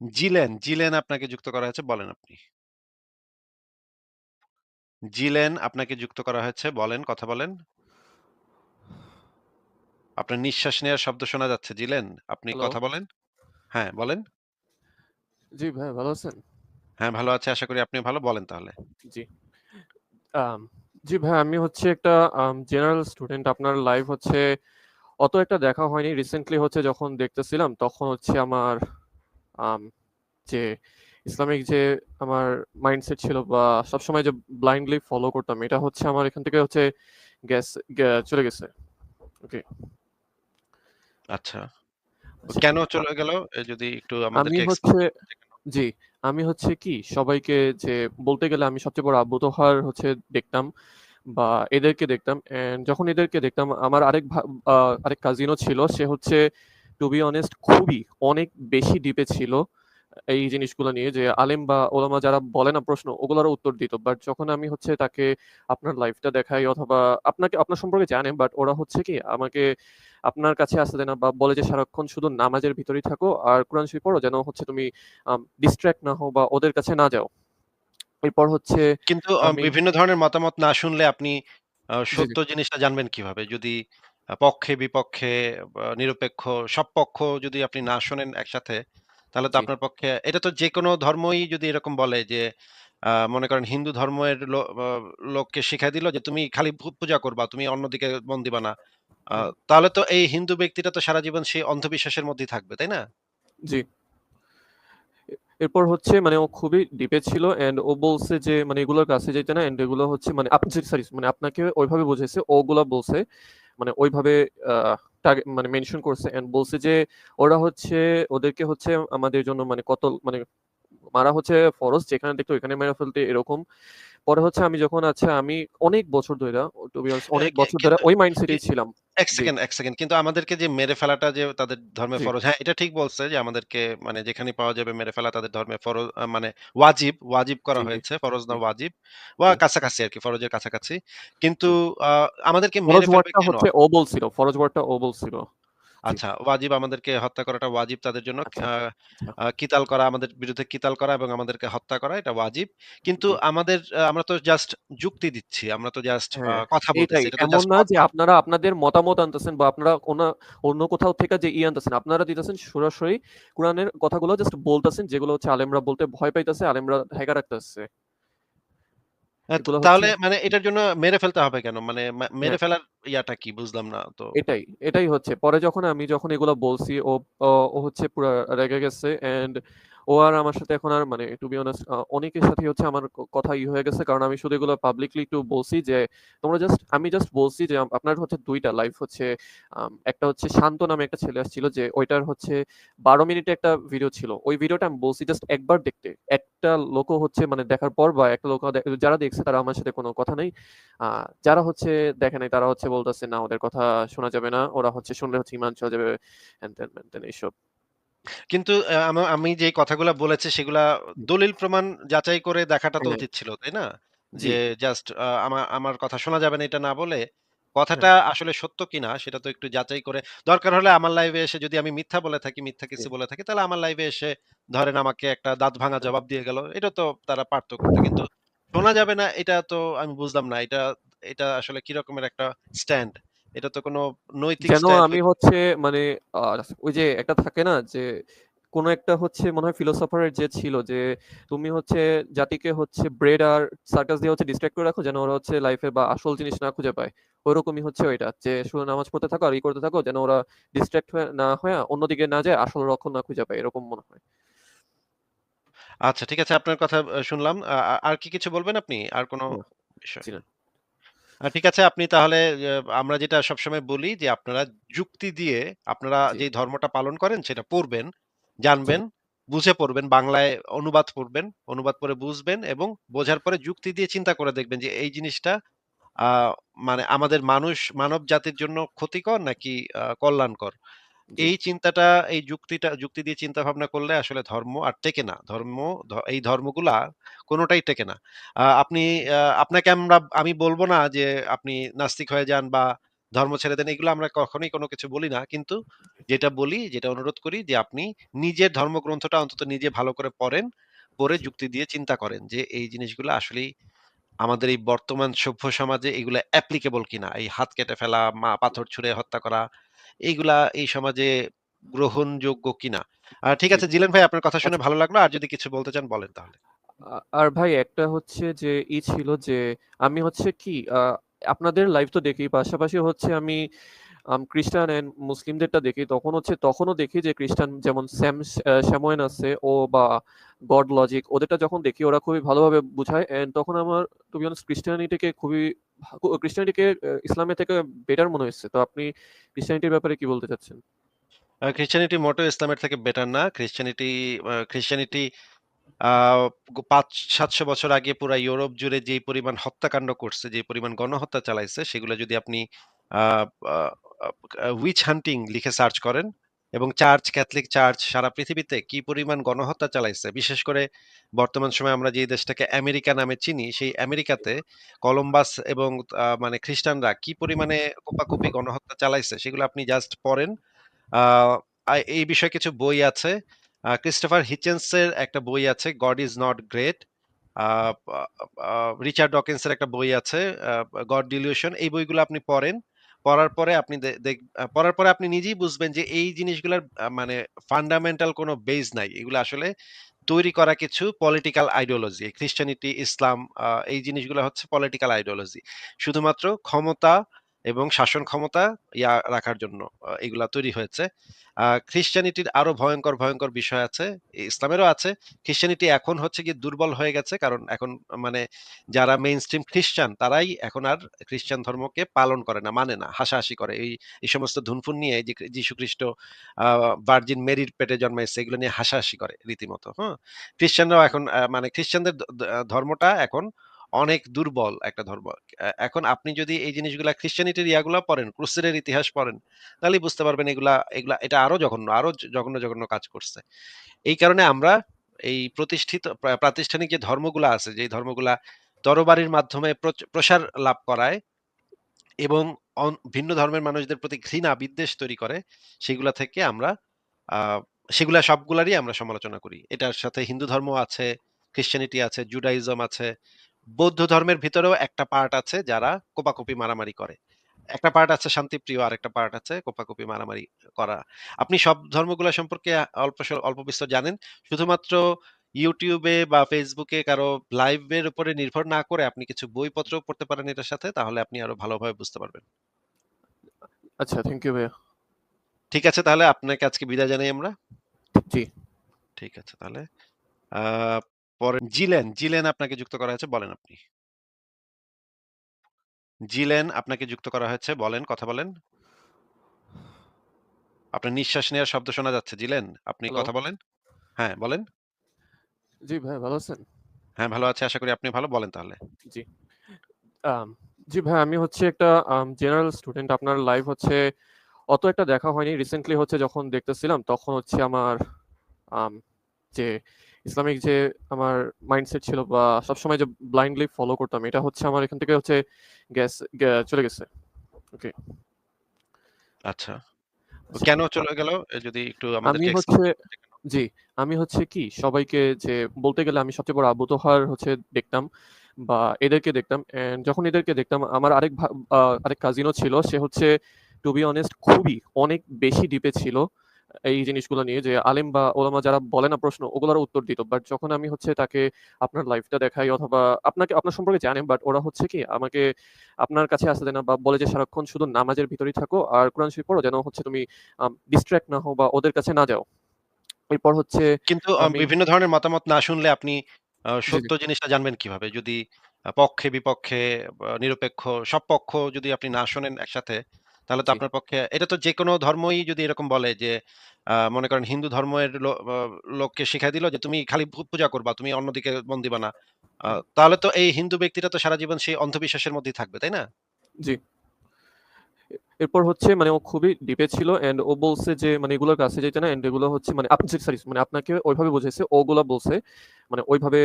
জিলেন, জিলেন আপনাকে যুক্ত করা হয়েছে বলেন আপনি। জিলেন আপনাকে যুক্ত করা হয়েছে। বলেন, কথা বলেন। আপনার নিঃশ্বাস নেওয়ার শব্দ শোনা যাচ্ছে। জিলেন, আপনি কথা বলেন। হ্যাঁ, বলেন। জি ভাইয়া ভালো আছেন? হ্যাঁ, ভালো আছি। আশা করি আপনি ভালো। বলেন তাহলে। জি। জি ভাইয়া আমি হচ্ছে একটা জেনারেল স্টুডেন্ট। আপনার লাইভ হচ্ছে অত একটা দেখা হয়নি। রিসেন্টলি হচ্ছে যখন দেখতেছিলাম তখন হচ্ছে আমার আম যে ইসলামিক যে আমার মাইন্ডসেট ছিল বা সবসময় যে ব্লাইন্ডলি ফলো করতাম এটা হচ্ছে আমার এখান থেকে হচ্ছে গ্যাস চলে গেছে। ওকে। আচ্ছা। আচ্ছা। কেন চলে গেল? যদি একটু আমি হচ্ছে? জি, আমি হচ্ছে কি সবাইকে যে বলতে গেলে আমি সবচেয়ে বড় আব্বু তোহার হচ্ছে দেখতাম বা এদেরকে দেখতাম। যখন এদেরকে দেখতাম আমার আরেক আরেক কাজিনও ছিল। সে হচ্ছে টু বি অনেস্ট খুবই অনেক বেশি ডিপে ছিল এই জিনিসগুলো নিয়ে যে আলেম বা ওলামা যারা বলে না প্রশ্ন ওগুলোরও উত্তর দিত। বাট যখন আমি হচ্ছে তাকে আপনার লাইভটা দেখাই অথবা আপনাকে আপনার সম্পর্কে জানে বাট ওরা হচ্ছে কি আমাকে আপনার কাছে আসতে দেয় না বা বলে যে সারাক্ষণ শুধু নামাজের ভিতরেই থাকো আর কোরআন শরীফ পড়ো যেন হচ্ছে তুমি আম ডিস্ট্রাক্ট না হও বা ওদের কাছে না যাও। এরপর হচ্ছে কিন্তু বিভিন্ন ধরনের মতামত না শুনলে আপনি। সত্য জিনিসটা জানবেন কীভাবে? যদি পক্ষে বিপক্ষে নিরপেক্ষ সব পক্ষ যদি আপনি না শোনেন একসাথে, তাহলে তো আপনার পক্ষে এটা তো যেকোনো ধর্মই যদি এরকম বলে যে মনে করেন হিন্দু ধর্মের লোককে শিখাই দিল যে তুমি খালি পূজা করবা, তুমি অন্যদিকে মন দিবা না। তাহলে তো এই হিন্দু ব্যক্তিটা তো সারা জীবন সেই অন্ধবিশ্বাসের মধ্যেই থাকবে, তাই না? জি। এরপর হচ্ছে মানে ও খুবই ডিপে ছিল এন্ড ও বলছে যে মানে এগুলোর কাছে যাইতে না অ্যান্ড এগুলো হচ্ছে মানে আপ সরি মানে আপনাকে ওইভাবে বুঝাইছে। ওগুলা বলছে। মানে ওইভাবে মানে মেনশন করছে এন্ড বলছে যে ওরা হচ্ছে, ওদেরকে হচ্ছে আমাদের জন্য মানে কত মানে মারা হচ্ছে ফরজ, যেখানে দেখতো ওইখানে মেরে ফেলতে এরকম। পরে হচ্ছে আমি যখন আচ্ছা আমি অনেক বছর বি এ অনেক বছর ধরে ওই মাইন্ডসেটেই ছিলাম। ১ জি, সেকেন্ড, ১ সেকেন্ড। কিন্তু আমাদেরকে যে মেরে ফেলাটা যে তাদের ধর্মে ফরজ, হ্যাঁ, এটা ঠিক বলছে যে আমাদেরকে মানে যেখানেই পাওয়া যাবে মেরে ফেলা তাদের ধর্মে ফরজ মানে ওয়াজিব, ওয়াজিব করা হয়েছে। ফরজ না ওয়াজিব। ওয়া জি, কাছাকাছি আরকি ফরজের কাছাকাছি। কিন্তু। আমাদেরকে মেরে ফেলবে হচ্ছে ও বলছিল। ফরজ ওয়ার্ডটা ও বলছিল। আচ্ছা, ওয়াজিব আমাদেরকে হত্যা করাটা ওয়াজিব তাদের জন্য। আচ্ছা, আচ্ছা। কিতাল করা আমাদের বিরুদ্ধে কিতাল করা এবং আমাদেরকে হত্যা করা এটা ওয়াজিব। কিন্তু আমাদের আমরা তো জাস্ট যুক্তি দিচ্ছি। আমরা তো জাস্ট হ্যাঁ, কথা বলতেছি। এটা এমন না যে আপনারা আপনাদের মতামত আনতেছেন বা আপনারা অন্য কোথাও থেকে যে ই আনতেছেন, আপনারা দিতেছেন সরাসরি কোরআনের কথাগুলো জাস্ট বলতেছেন যেগুলো হচ্ছে আলেমরা বলতে ভয় পাইতেছে, আলেমরা ঢাইকা রাখতেছে। তাহলে মানে এটার জন্য মেরে ফেলতে হবে কেন? মানে মেরে হ্যাঁ। ফেলার ইয়াটা কি বুঝলাম না তো। এটাই, এটাই হচ্ছে। পরে যখন আমি যখন এগুলো বলছি ও ও হচ্ছে পুরা রেগে গেছে অ্যান্ড ও আর আমার সাথে এখন আর মানে টু বি অনেস্ট অনেকের সাথে হচ্ছে আমার কথা ই হয়ে গেছে। কারণ আমি শুধু এগুলো পাবলিকলি একটু বলছি যে, তোমরা জাস্ট আমি জাস্ট বলছি যে, আপনার হচ্ছে ২ টা লাইভ হচ্ছে একটা হচ্ছে শান্ত নামে একটা ছেলে আসছিল যে, ওইটার হচ্ছে ১২ মিনিটের একটা ভিডিও ছিল। ওই ভিডিওটা আমি বলছি জাস্ট একবার দেখতে। একটা লোকও হচ্ছে মানে দেখার পর বা একটা লোক যারা দেখছে তারা আমার সাথে কোনো কথা নাই। যারা হচ্ছে দেখে নাই তারা হচ্ছে বলতেছে, "না ওদের কথা শোনা যাবে না। ওরা হচ্ছে শুনলে হচ্ছে ইমান চলে যাবে।" এইসব। কিন্তু আ আমা আমি যে কথাগুলা বলেছি সেগুলা দলিল প্রমাণ যাচাই করে দেখাটা তো হ্যাঁ, উচিত ছিল, তাই না? জি, যে জাস্ট আ আমা আমার কথা শোনা যাবে না এটা না বলে, হ্যাঁ, কথাটা আসলে সত্য কিনা সেটা তো একটু যাচাই করে দরকার হলে আমার লাইভে এসে যদি আমি মিথ্যা বলে থাকি, মিথ্যা জি, কিছু বলে থাকি তাহলে আমার লাইভে এসে ধরেন আমাকে একটা দাঁত ভাঙা জবাব দিয়ে গেল। এটা তো তারা পারত করতে। কিন্তু শোনা যাবে না এটা তো আমি বুঝলাম না। এটা এটা আসলে কি রকমের একটা স্ট্যান্ড? এটা তো কোনো নৈতিক যেন আমি হচ্ছে মানে ওই যে একটা থাকে না যে কোন একটা হচ্ছে মনে হয় ফিলোসোফার এর যে ছিল যে তুমি হচ্ছে জাতিকে হচ্ছে ব্রেড আর সার্কাস দিয়ে হচ্ছে ডিস্ট্রাক্ট করে রাখো যেন ওরা হচ্ছে লাইফে বা আসল জিনিস না খুঁজে পায়। ওইরকমই হচ্ছে ওইটা। যে শুধু নামাজ পড়তে থাকো আর ই করতে থাকো যেন ওরা ডিস্ট্রাক্ট হয়ে না হয়ে অন্যদিকে না যায় আসল রক্ষণ না খুঁজে পায়। এরকম মনে হয়। আচ্ছা ঠিক আছে আপনার কথা শুনলাম। আর কি কিছু বলবেন আপনি? আর কোনো বিষয়? ঠিক আছে আপনি তাহলে আমরা যেটা সবসময় বলি যে আপনারা যুক্তি দিয়ে আপনারা যে ধর্মটা পালন করেন সেটা পড়বেন, জানবেন, বুঝে পড়বেন, বাংলায় অনুবাদ পড়বেন, অনুবাদ পরে বুঝবেন এবং বোঝার পরে যুক্তি দিয়ে চিন্তা করে দেখবেন যে এই জিনিসটা মানে আমাদের মানুষ মানব জাতির জন্য ক্ষতিকর নাকি কল্যাণকর। এই চিন্তাটা এই যুক্তিটা যুক্তি দিয়ে চিন্তা ভাবনা করলে আসলে ধর্ম আর টেকে না। ধর্ম এই ধর্মগুলা কোনোটাই টেকে না। আপনি আপনাকে আমরা আমি বলব না যে আপনি নাস্তিক হয়ে যান বা ধর্ম ছেড়ে দেন এগুলো আমরা কখনোই কোনো কিছু বলি না। কিন্তু যেটা বলি, যেটা অনুরোধ করি যে আপনি নিজের ধর্মগ্রন্থটা অন্তত নিজে ভালো করে পড়েন। পড়ে যুক্তি দিয়ে চিন্তা করেন যে এই জিনিসগুলো আসলেই আমাদের এই বর্তমান সভ্য সমাজে এগুলা অ্যাপ্লিকেবল কিনা। এই হাত কেটে ফেলা, মা পাথর ছুঁড়ে হত্যা করা এইগুলা এই সমাজে গ্রহণযোগ্য কিনা। আর ঠিক আছে জিলেন ভাই আপনার কথা শুনে আচ্ছা। ভালো লাগল। আর যদি কিছু বলতে চান বলেন তাহলে। আর ভাই একটা হচ্ছে যে ই ছিল যে আমি হচ্ছে কি আপনাদের লাইভ তো দেখি। পাশাপাশি হচ্ছে আমি খ্রিস্টান অ্যান্ড মুসলিমদেরটা দেখি। তখন হচ্ছে তখনও দেখি যে খ্রিস্টান যেমন স্যাম আ স্যামুয়েল আছে ও বা গড লজিক ওদেরটা যখন দেখি ওরা খুবই ভালোভাবে বুঝায় অ্যান্ড তখন আমার টু বি অনেস্ট ক্রিস্টিয়ানিটিকে খুবই আ ইসলামের থেকে বেটার মনে হইছে। তো আপনি ক্রিস্টিয়ানিটির ব্যাপারে কি বলতে চাচ্ছেন? আ খ্রিস্টিয়ানিটি মোটেও ইসলামের থেকে বেটার না। খ্রিস্টিয়ানিটি আ গো ৫-৭০০ বছর আগে পুরা ইউরোপ জুড়ে যেই পরিমাণ হত্যাকাণ্ড করছে, যে পরিমাণ গণহত্যা চালাইছে সেগুলো যদি আপনি উইচ হান্টিং লিখে সার্চ করেন এবং চার্চ, ক্যাথলিক চার্চ সারা পৃথিবীতে কি পরিমাণ গণহত্যা চালাইছে। বিশেষ করে বর্তমান সময়ে আমরা যে দেশটাকে আমেরিকা নামে চিনি, সেই আমেরিকাতে কলম্বাস এবং মানে খ্রিস্টানরা কি পরিমাণে কোপাকুপি গণহত্যা চালাইছে সেগুলো আপনি জাস্ট পড়েন। এই বিষয়ে কিছু বই আছে। ক্রিস্টোফার হিচেন্সের একটা বই আছে 'God is not great'. Richard Dawkins এর একটা বই আছে 'গড ডিলিউশন' এই বইগুলো আপনি পড়েন। পড়ার পরে আপনি পড়ার পরে আপনি নিজেই বুঝবেন যে এই জিনিসগুলোর মানে ফান্ডামেন্টাল কোনো বেজ নাই। এগুলো আসলে তৈরি করা কিছু পলিটিক্যাল আইডিওলজি। খ্রিস্টানিটি ইসলাম এই জিনিসগুলো হচ্ছে পলিটিক্যাল আইডিওলজি। শুধুমাত্র ক্ষমতা এবং শাসন ক্ষমতা ইয়া রাখার জন্য এগুলা তৈরি হয়েছে। আ খ্রিস্টিয়ানিটির আরও ভয়ঙ্কর ভয়ংকর বিষয় আছে। ইসলামেরও আছে। খ্রিস্টানিটি এখন হচ্ছে গিয়ে দুর্বল হয়ে গেছে। কারণ এখন মানে যারা মেইন স্ট্রিম খ্রিস্টান তারাই এখন আর খ্রিস্টান ধর্মকে পালন করে না, মানে না, হাসাহাসি করে। এই, এই সমস্ত ধুনফুন নিয়ে যে যীশুখ্রিস্ট আ ভার্জিন মেরির পেটে জন্মাইছে এগুলো নিয়ে হাসাহাসি করে রীতিমতো, হুম? খ্রিস্টানরাও এখন মানে খ্রিস্টানদের ধর্মটা এখন অনেক দুর্বল একটা ধর্ম। এখন আপনি যদি এই জিনিসগুলা খ্রিস্টিয়ানিটির ইয়াগুলা পড়েন, ক্রুসেডের ইতিহাস পড়েন, তাহলেই বুঝতে পারবেন এগুলা এগুলা এটা আরও জঘন্য, আরও জঘন্য, জঘন্য কাজ করছে। এই কারণে আমরা এই প্রতিষ্ঠিত প্রাতিষ্ঠানিক যে ধর্মগুলা আছে, যেই ধর্মগুলা তরবারির মাধ্যমে প্রসার লাভ করায় এবং ভিন্ন ধর্মের মানুষদের প্রতি ঘৃণা, বিদ্বেষ তৈরি করে, সেগুলা থেকে আমরা সেগুলা সবগুলারই আমরা সমালোচনা করি। এটার সাথে হিন্দু ধর্ম আছে, খ্রিস্টানিটি আছে, জুডাইজম আছে। বৌদ্ধ ধর্মের ভিতরেও একটা পার্ট আছে যারা কোপাকুপি মারামারি করে। একটা পার্ট আছে শান্তিপ্রিয়, আরেকটা পার্ট আছে কোপাকুপি মারামারি করা। আপনি সব ধর্মগুলা সম্পর্কে অল্প অল্প বিস্তর জানেন। শুধুমাত্র ইউটিউবে বা ফেসবুকে কারও লাইভের উপরে নির্ভর না করে আপনি কিছু বইপত্রও পড়তে পারেন এটার সাথে। তাহলে আপনি আরও ভালোভাবে বুঝতে পারবেন। আচ্ছা, থ্যাংক ইউ ভাইয়া। ঠিক আছে তাহলে আপনাকে আজকে বিদায় জানাই আমরা। জি। ঠিক আছে তাহলে। পরে জিলেন, জিলেন আপনাকে যুক্ত করা হয়েছে বলেন আপনি। জিলেন আপনাকে যুক্ত করা হয়েছে। বলেন, কথা বলেন। আপনার নিঃশ্বাস নেওয়ার শব্দ শোনা যাচ্ছে। জিলেন, আপনি কথা বলেন। হ্যাঁ, বলেন। জি ভাইয়া ভালো আছেন? হ্যাঁ, ভালো আছি। আশা করি আপনি ভালো। বলেন তাহলে। জি। জি ভাইয়া আমি হচ্ছে একটা জেনারেল স্টুডেন্ট। আপনার লাইভ হচ্ছে অত একটা দেখা হয়নি। রিসেন্টলি হচ্ছে যখন দেখতেছিলাম তখন হচ্ছে আমার আম যে ইসলামিক যে আমার মাইন্ডসেট ছিল বা সবসময় যে ব্লাইন্ডলি ফলো করতাম এটা হচ্ছে আমার এখান থেকে হচ্ছে গ্যাস চলে গেছে। ওকে। আচ্ছা। কেন চলে গেল? যদি একটু আমি হচ্ছে? জি, আমি হচ্ছে কি সবাইকে যে বলতে গেলে আমি সবচেয়ে বড় আবু তোহার হচ্ছে দেখতাম বা এদেরকে দেখতাম অ্যান্ড যখন এদেরকে দেখতাম আমার আরেক আরেক কাজিনও ছিল। সে হচ্ছে টু বি অনেস্ট খুবই অনেক বেশি ডিপে ছিল এই জিনিসগুলো নিয়ে যে আলেম বা ওলামা যারা বলে না প্রশ্ন ওগুলার উত্তর দিত। বাট যখন আমি হচ্ছে তাকে আপনার লাইভটা দেখাই অথবা আপনাকে আপনার সম্পর্কে জানে বাট ওরা হচ্ছে কি আমাকে আপনার কাছে আসতে না বা বলে যে সারাক্ষণ শুধু নামাজের ভিতরেই থাকো আর কোরআন শরীফ পড়ো যেন হচ্ছে তুমি ডিস্ট্র্যাক্ট না হও বা ওদের কাছে না যাও। এরপর হচ্ছে কিন্তু বিভিন্ন ধরনের মতামত না শুনলে আপনি। সত্য জিনিসটা জানবেন কীভাবে? যদি পক্ষে বিপক্ষে নিরপেক্ষ সব পক্ষ যদি আপনি না শোনেন একসাথে, তাহলে তো জি। আপনার পক্ষে এটা তো যেকোনো ধর্মই যদি এরকম বলে যে মনে করেন হিন্দু ধর্মের লো লোককে শিখাই দিল যে তুমি খালি ভূত পূজা করবা, তুমি অন্যদিকে মন দিবা না। তাহলে তো এই হিন্দু ব্যক্তিটা তো সারা জীবন সেই অন্ধবিশ্বাসের মধ্যেই থাকবে, তাই না? জি। এরপর হচ্ছে মানে ও খুবই ডিপে ছিল অ্যান্ড ও বলছে যে মানে এগুলোর কাছে যেতে না অ্যান্ড এগুলো হচ্ছে মানে আপ সরি মানে আপনাকে ওইভাবে বুঝেছে ওগুলা বলছে মানে ওইভাবে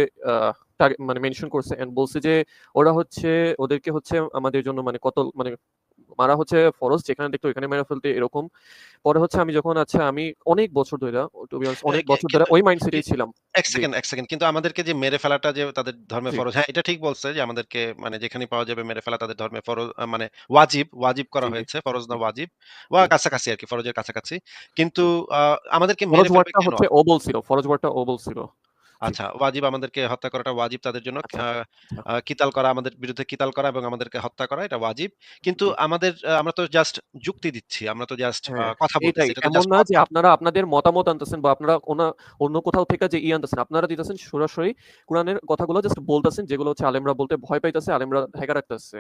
মানে মেনশন করছে এন্ড বলছে যে ওরা হচ্ছে ওদেরকে হচ্ছে আমাদের জন্য মানে কত মানে মারা হচ্ছে ফরজ যেখানে দেখতো ওইখানে মেরে ফেলতে এরকম। পরে হচ্ছে আমি যখন আচ্ছা আমি অনেক বছর be honest এ অনেক বছর ধরে ওই মাইন্ডসেটেই ছিলাম। ১ জি। Second, ১ second. কিন্তু আমাদেরকে যে মেরে ফেলাটা যে তাদের ধর্মে। ফরজ, হ্যাঁ, এটা ঠিক বলছে যে আমাদেরকে মানে যেখানে পাওয়া যাবে মেরে ফেলা তাদের ধর্মে ফরজ মানে ওয়াজিব, ওয়াজিব করা হয়েছে। ফরজ না ওয়াজিব। ওয়া জি। আর কি ফরজের কাছাকাছি। কিন্তু। আমাদেরকে মেরে কেন? হচ্ছে ও বলছিল। ফরজ ওয়ার্ডটা ও বলছিল। জি। আচ্ছা, ওয়াজিব আমাদেরকে হত্যা করাটা ওয়াজিব তাদের জন্য। আচ্ছা। কিতাল করা আমাদের বিরুদ্ধে কিতাল করা এবং আমাদেরকে হত্যা করা এটা ওয়াজিব। কিন্তু জি। আমাদের আমরা তো জাস্ট যুক্তি দিচ্ছি। আমরা তো জাস্ট হ্যাঁ, কথা বলতেছি। এটা তো এমন জাস্ট না যে কথা। আপনারা আপনাদের মতামত আনতেছেন বা আপনারা ওনা অন্য কোথাও থেকে যে ই আনতেছেন। আপনারা দিতেছেন সরাসরি কোরআনের কথাগুলো জাস্ট বলতেছেন যেগুলো হচ্ছে আলেমরা বলতে ভয় পাইতেছে, আলেমরা ঢাইকা রাখতেছে।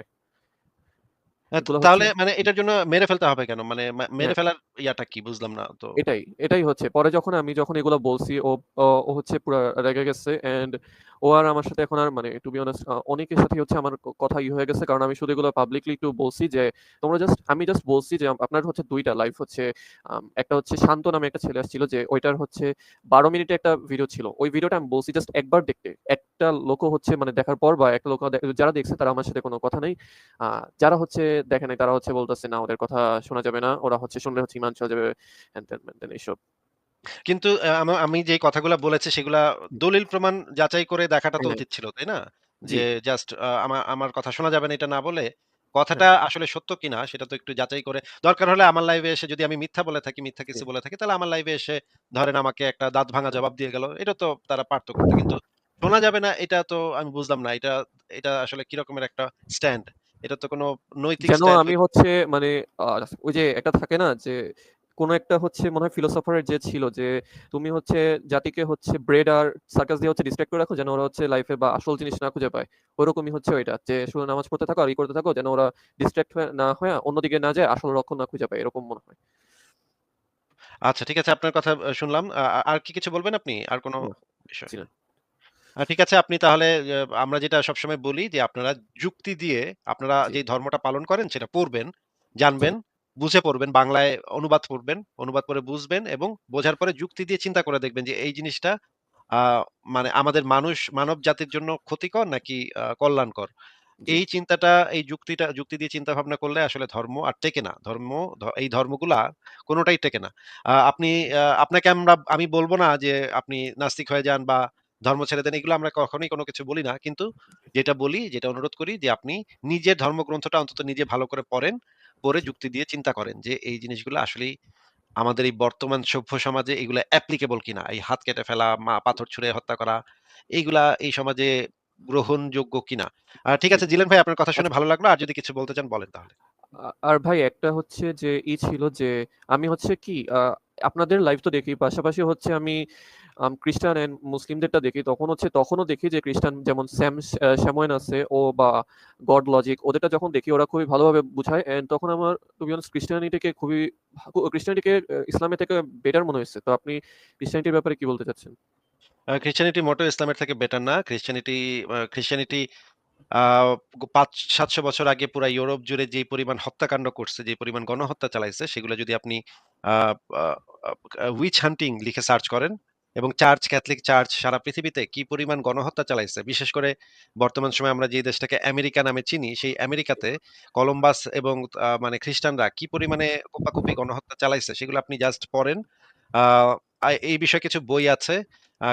আ তাহলে মানে এটার জন্য মেরে ফেলতে হবে কেন? মানে মেরে হ্যাঁ। ফেলার ইয়াটা কি বুঝলাম না তো। এটাই, এটাই হচ্ছে। পরে যখন আমি যখন এগুলা বলছি ও ও হচ্ছে পুরা রেগে গেছে অ্যান্ড ও আর আমার সাথে এখন আর মানে be honest আ অনেকের সাথেই হচ্ছে আমার কথা ই হয়ে গেছে। কারণ আমি শুধু এগুলো পাবলিকলি একটু বলছি যে তোমরা জাস্ট আমি জাস্ট বলছি যে আপনার হচ্ছে ২ টা লাইভ হচ্ছে একটা হচ্ছে শান্ত নামে একটা ছেলে আসছিল যে ওইটার হচ্ছে বারো মিনিটে একটা ভিডিও ছিল। ওই ভিডিওটা আমি বলছি জাস্ট একবার দেখতে। একটা লোকও হচ্ছে মানে দেখার পর বা একটা লোক যারা দেখছে তারা আমার সাথে কোনো কথা নেই। যারা হচ্ছে দেখে নাই তারা হচ্ছে বলতেছে না ওদের কথা শোনা যাবে না। ওরা হচ্ছে শুনলে হচ্ছে ইমান চলে যাবে এইসব। কিন্তু আমি যে কথাগুলা বলেছি সেগুলা দলিল প্রমাণ যাচাই করে দেখাটা তো। উচিত ছিল, তাই না? যে জাস্ট আ আমা আমার কথা শোনা যাবে না এটা না বলে, হ্যাঁ। কথাটা আসলে সত্য কিনা সেটা তো একটু যাচাই করে দরকার হলে আমার লাইভে এসে যদি আমি মিথ্যা বলে থাকি, মিথ্যা কিছু বলে থাকি তাহলে আমার লাইভে এসে ধরেন আমাকে একটা দাঁত ভাঙা জবাব দিয়ে গেল। এটা তো তারা পারত করতে। কিন্তু শোনা যাবে না এটা তো আমি বুঝলাম না। এটা এটা আসলে কি রকমের একটা স্ট্যান্ড? এটা তো কোনো নৈতিক স্ট্যান্ড আমি হচ্ছে মানে ওই যে একটা থাকে না যে কোন একটা হচ্ছে মনে হয় ফিলোসোফার এর যে ছিল যে তুমি হচ্ছে জাতিকে হচ্ছে ব্রেড আর সার্কাস দিয়ে হচ্ছে ডিস্ট্রাক্ট করে রাখো যেন ওরা হচ্ছে লাইফে বা আসল জিনিস না খুঁজে পায়। ওরকমই হচ্ছে ওইটা। যে শুধু নামাজ পড়তে থাকো আর ই করতে থাকো যেন ওরা ডিস্ট্রাক্ট না হয় অন্যদিকে না যায় আসল রক্ষণ না খুঁজে পায়। এরকম মনে হয়। আচ্ছা ঠিক আছে আপনার কথা শুনলাম। আর কি কিছু বলবেন আপনি? আর কোনো বিষয়? ঠিক আছে আপনি তাহলে আমরা যেটা সবসময় বলি যে আপনারা যুক্তি দিয়ে আপনারা জি, যেই ধর্মটা পালন করেন সেটা পড়বেন, জি, জানবেন, বুঝে পড়বেন, বাংলায় অনুবাদ পড়বেন, অনুবাদ করে বুঝবেন এবং বোঝার পরে যুক্তি দিয়ে চিন্তা করে দেখবেন যে এই জিনিসটা মানে আমাদের মানুষ মানব জাতির জন্য ক্ষতিকর নাকি কল্যাণকর। জি, এই চিন্তাটা এই যুক্তিটা যুক্তি দিয়ে চিন্তা ভাবনা করলে আসলে ধর্ম আর টেকে না। ধর্ম ধ এই ধর্মগুলা কোনোটাই টেকে না। আপনি আপনাকে আমরা আমি বলব না যে আপনি নাস্তিক হয়ে যান বা ধর্ম ছেড়ে দেন। এগুলো আমরা কখনোই কোনো কিছু বলি না। কিন্তু যেটা বলি, যেটা অনুরোধ করি যে আপনি নিজের ধর্মগ্রন্থটা অন্তত নিজে ভালো করে পড়েন। পড়ে যুক্তি দিয়ে চিন্তা করেন যে এই জিনিসগুলো আসলেই আমাদের এই বর্তমান সভ্য সমাজে এগুলা অ্যাপ্লিকেবল কিনা। এই হাত কেটে ফেলা, মা পাথর ছুঁড়ে হত্যা করা এইগুলা এই সমাজে গ্রহণযোগ্য কিনা। আ ঠিক আছে জিলেন ভাই আপনার কথা শুনে। ভালো লাগল। আর যদি কিছু বলতে চান বলেন তাহলে। আর ভাই একটা হচ্ছে যে ই ছিল যে আমি হচ্ছে কি আপনাদের লাইভ তো দেখি। পাশাপাশি হচ্ছে আম খ্রিস্টান অ্যান্ড মুসলিমদেরটা দেখি। তখন হচ্ছে তখনও দেখি যে খ্রিস্টান যেমন স্যাম আ আছে ও বা গড লজিক ওদেরটা যখন দেখি ওরা খুবই ভালোভাবে বুঝায় অ্যান্ড তখন আমার টু বি অনেস্ট খ্রিস্টিয়ানিটিকে খুবই খ্রিস্টিয়ানিটিকে আ ইসলামের থেকে বেটার মনে হইছে। তো আপনি খ্রিস্টিয়ানিটির ব্যাপারে কি বলতে চাচ্ছেন? আ খ্রিস্টিয়ানিটি মোটেও ইসলামের থেকে বেটার না। খ্রিস্টানিটি খ্রিস্টিয়ানিটি আ ৫-৭০০ বছর আগে পুরা ইউরোপ জুড়ে যেই পরিমাণ হত্যাকাণ্ড করছে, যে পরিমাণ গণহত্যা চালাইছে সেগুলো যদি আপনি উইচ হান্টিং লিখে সার্চ করেন এবং চার্চ, ক্যাথলিক চার্চ সারা পৃথিবীতে কি পরিমাণ গণহত্যা চালাইছে। বিশেষ করে বর্তমান সময়ে আমরা যে দেশটাকে আমেরিকা নামে চিনি, সেই আমেরিকাতে কলম্বাস এবং মানে খ্রিস্টানরা কি পরিমাণে কোপাকুপি গণহত্যা চালাইছে সেগুলো আপনি জাস্ট পড়েন। এই বিষয়ে কিছু বই আছে।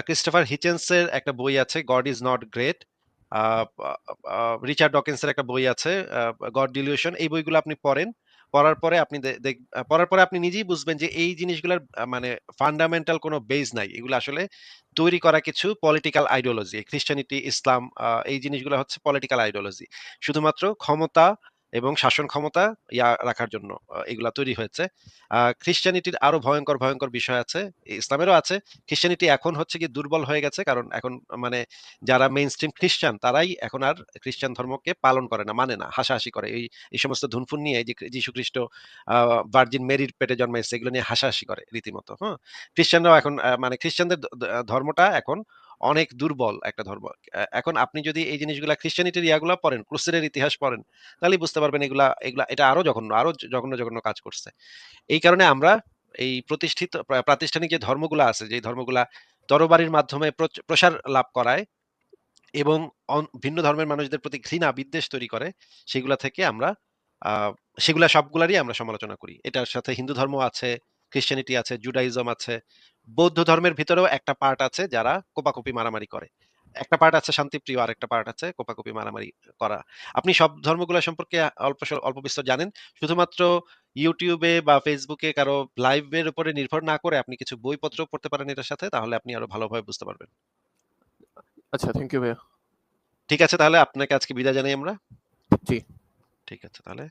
ক্রিস্টোফার হিচেন্সের একটা বই আছে 'God is not great' Richard ডকিন্সের একটা বই আছে 'গড ডিলিউশন' এই বইগুলো আপনি পড়েন। পড়ার পরে আপনি পড়ার পরে আপনি নিজেই বুঝবেন যে এই জিনিসগুলোর মানে ফান্ডামেন্টাল কোনো বেজ নাই। এগুলো আসলে তৈরি করা কিছু পলিটিক্যাল আইডিওলজি। খ্রিস্টানিটি, ইসলাম এই জিনিসগুলো হচ্ছে পলিটিক্যাল আইডিওলজি। শুধুমাত্র ক্ষমতা এবং শাসন ক্ষমতা ইয়া রাখার জন্য এগুলা তৈরি হয়েছে। খ্রিস্টানিটির আরও ভয়ঙ্কর ভয়ঙ্কর বিষয় আছে। ইসলামেরও আছে। খ্রিস্টানিটি এখন হচ্ছে কি দুর্বল হয়ে গেছে। কারণ এখন মানে যারা মেইন স্ট্রিম খ্রিস্টান তারাই এখন আর খ্রিস্টান ধর্মকে পালন করে না, মানে না, হাসাহাসি করে। এই, এই সমস্ত ধুনফুন নিয়ে যে যীশুখ্রিস্ট আ ভার্জিন মেরির পেটে জন্মাইছে এগুলো নিয়ে হাসাহাসি করে রীতিমতো, হুম? খ্রিস্টানরাও এখন মানে খ্রিস্টানদের ধর্মটা এখন অনেক দুর্বল একটা ধর্ম। এখন আপনি যদি এই জিনিসগুলা খ্রিস্টানিটির ইয়াগুলা পড়েন, ক্রুসেডের ইতিহাস পড়েন, তাহলেই বুঝতে পারবেন এগুলা, এগুলা এটা আরও জঘন্য, আরও জঘন্য, জঘন্য কাজ করছে। এই কারণে আমরা এই প্রতিষ্ঠিত প্রাতিষ্ঠানিক যে ধর্মগুলা আছে, যে ধর্মগুলা তরবারির মাধ্যমে প্রসার লাভ করায় এবং ভিন্ন ধর্মের মানুষদের প্রতি ঘৃণা, বিদ্বেষ তৈরি করে, সেগুলা থেকে আমরা সেগুলা সবগুলারই আমরা সমালোচনা করি। এটার সাথে হিন্দু ধর্ম আছে, খ্রিস্টিয়ানিটি আছে, জুডাইজম আছে। বৌদ্ধ ধর্মের ভিতরেও একটা পার্ট আছে যারা কোপাকুপি মারামারি করে। একটা পার্ট আছে শান্তিপ্রিয়, আর একটা পার্ট আছে কোপাকুপি মারামারি করা। আপনি সব ধর্মগুলো সম্পর্কে অল্প অল্প বিস্তর জানেন। শুধুমাত্র ইউটিউবে বা ফেসবুকে কারও লাইভের উপরে নির্ভর না করে আপনি কিছু বইপত্র পড়তে পারেন এটার সাথে। তাহলে আপনি আরও ভালোভাবে বুঝতে পারবেন। আচ্ছা, থ্যাংক ইউ ভাইয়া। ঠিক আছে তাহলে আপনাকে আজকে বিদায় জানাই আমরা। জি। ঠিক আছে তাহলে।